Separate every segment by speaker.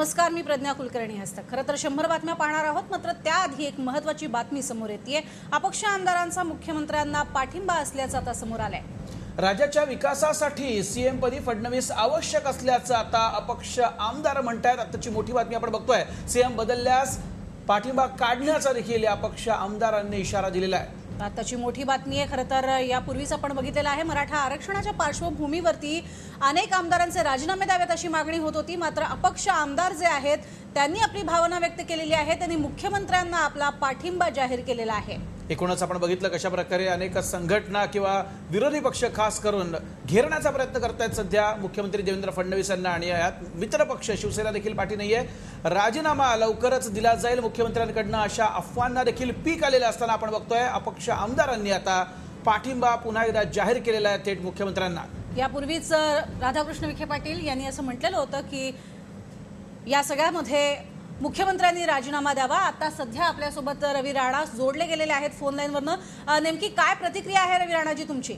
Speaker 1: नमस्कार मी प्रज्ञा कुलकर्णी हस्तक खरं तर शंभर बातम्या पाहणार आहोत मात्र त्याआधी एक महत्वाची बातमी समोर येते अपक्ष आमदारांचा मुख्यमंत्र्यांना पाठिंबा असल्याचं आता समोर आलंय.
Speaker 2: राज्याच्या विकासासाठी सीएम पदी फडणवीस आवश्यक असल्याचं आता अपक्ष आमदार म्हणतायत. आताची मोठी बातमी आपण बघतोय. सीएम बदलल्यास पाठिंबा काढण्याचा देखील या अपक्ष आमदारांनी इशारा दिलेला आहे.
Speaker 1: आताची मोठी बातमी आहे. खरं तर यापूर्वीच आपण बघितलेलं आहे. मराठा आरक्षणाच्या पार्श्वभूमीवरती अनेक आमदारांचे राजीनामे द्यावेत अशी मागणी होत होती. मात्र अपक्ष आमदार जे आहेत त्यांनी आपली भावना व्यक्त केलेली आहे. त्यांनी मुख्यमंत्र्यांना आपला पाठिंबा जाहीर केलेला आहे.
Speaker 2: एकूणच आपण बघितलं कशा प्रकारे अनेक संघटना किंवा विरोधी पक्ष खास करून घेरण्याचा प्रयत्न करतायत सध्या. मुख्यमंत्री देवेंद्र फडणवीस यांना आणि यात मित्रपक्ष शिवसेना देखील पाठी नाहीये. राजीनामा लवकरच दिला जाईल मुख्यमंत्र्यांकडनं अशा अफवांना देखील पीक आलेलं असताना आपण बघतोय. अपक्ष आमदारांनी आता पाठिंबा पुन्हा एकदा जाहीर केलेला आहे थेट मुख्यमंत्र्यांना.
Speaker 1: यापूर्वीच राधाकृष्ण विखे पाटील यांनी असं म्हटलेलं होतं की या सगळ्यामध्ये मुख्यमंत्र्यांनी राजीनामा द्यावा. आता सध्या आपल्यासोबत रवी राणा जोडले गेलेले आहेत फोन लाईनवरनं नेमकी काय प्रतिक्रिया आहे रवी राणाजी तुमची?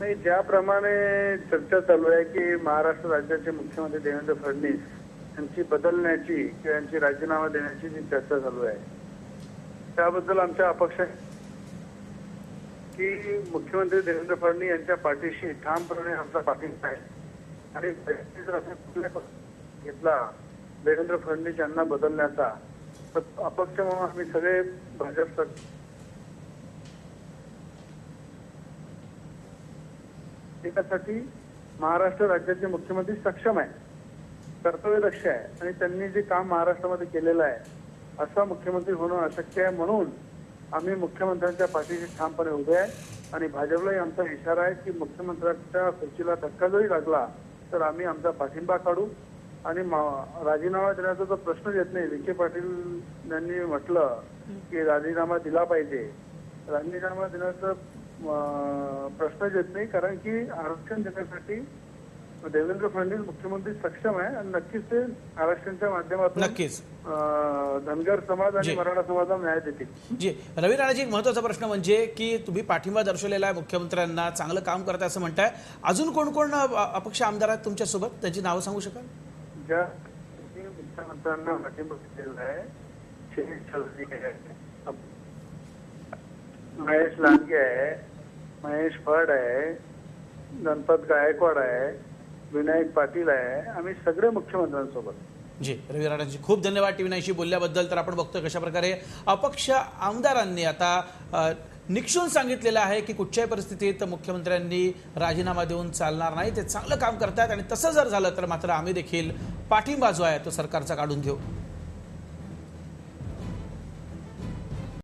Speaker 3: नाही ज्याप्रमाणे चर्चा चालू आहे की महाराष्ट्र राज्याचे मुख्यमंत्री देवेंद्र फडणवीस यांची बदलण्याची किंवा यांची राजीनामा देण्याची जी चर्चा चालू आहे त्याबद्दल आमच्या अपक्ष की मुख्यमंत्री देवेंद्र फडणवीस यांच्या पाठीशी ठामपणे आमचा पाठिंबा आहे. आणि घेतला देवेंद्र फडणवीस यांना बदलण्याचा अपक्ष म्हणून आम्ही सगळे भाजप सर- त्यासाठी महाराष्ट्र राज्याचे मुख्यमंत्री सक्षम आहे. कर्तव्यदक्ष आहे. आणि त्यांनी जे काम महाराष्ट्रामध्ये केलेलं आहे असा मुख्यमंत्री होणं अशक्य आहे म्हणून आम्ही मुख्यमंत्र्यांच्या पाठीशी ठामपणे उभे आहे. आणि भाजपलाही आमचा इशारा आहे की मुख्यमंत्र्यांच्या खुर्चीला धक्का जरी लागला तर आम्ही आमचा पाठिंबा काढू. आणि राजीनामा देण्याचा जो प्रश्न येत नाही विखे पाटील यांनी म्हटलं की राजीनामा दिला पाहिजे. राजीनामा देण्याचा प्रश्नच येत नाही कारण की आरक्षण देण्यासाठी देवेंद्र फडणवीस मुख्यमंत्री सक्षम आहे आणि नक्कीच ते आरक्षणच्या माध्यमातून
Speaker 2: नक्कीच.
Speaker 3: धनगर समाज आणि. मराठा समाजाला न्याय देतील.
Speaker 2: जी. रवी राणाजी एक महत्त्वाचा प्रश्न म्हणजे की तुम्ही पाठिंबा दर्शवलेला आहे मुख्यमंत्र्यांना चांगलं काम करताय असं म्हणताय. अजून कोण कोण अपक्ष आमदार आहेत तुमच्यासोबत? त्यांची नावं सांगू शकाल?
Speaker 3: ज्या मुख्यमंत्र्यांना पाठिंबा दिलेला आहे शिरीष चौधरी आहे महेश लांडगे आहे महेश फड आहे गणपत गायकवाड आहे विनायक पाटील आहे आम्ही सगळे मुख्यमंत्र्यांसोबत.
Speaker 2: जी रवी राणाजी खूप धन्यवाद टी नाईशी बोलल्याबद्दल. तर आपण बघतोय कशा प्रकारे अपक्ष आमदारांनी आता निक्षून सांगितलेलं आहे की कुठच्याही परिस्थितीत मुख्यमंत्र्यांनी राजीनामा देऊन चालणार नाही. ते चांगलं काम करतायत आणि तसं जर झालं तर मात्र आम्ही देखील पाठिंबा जो आहे तो सरकारचा काढून घेऊ.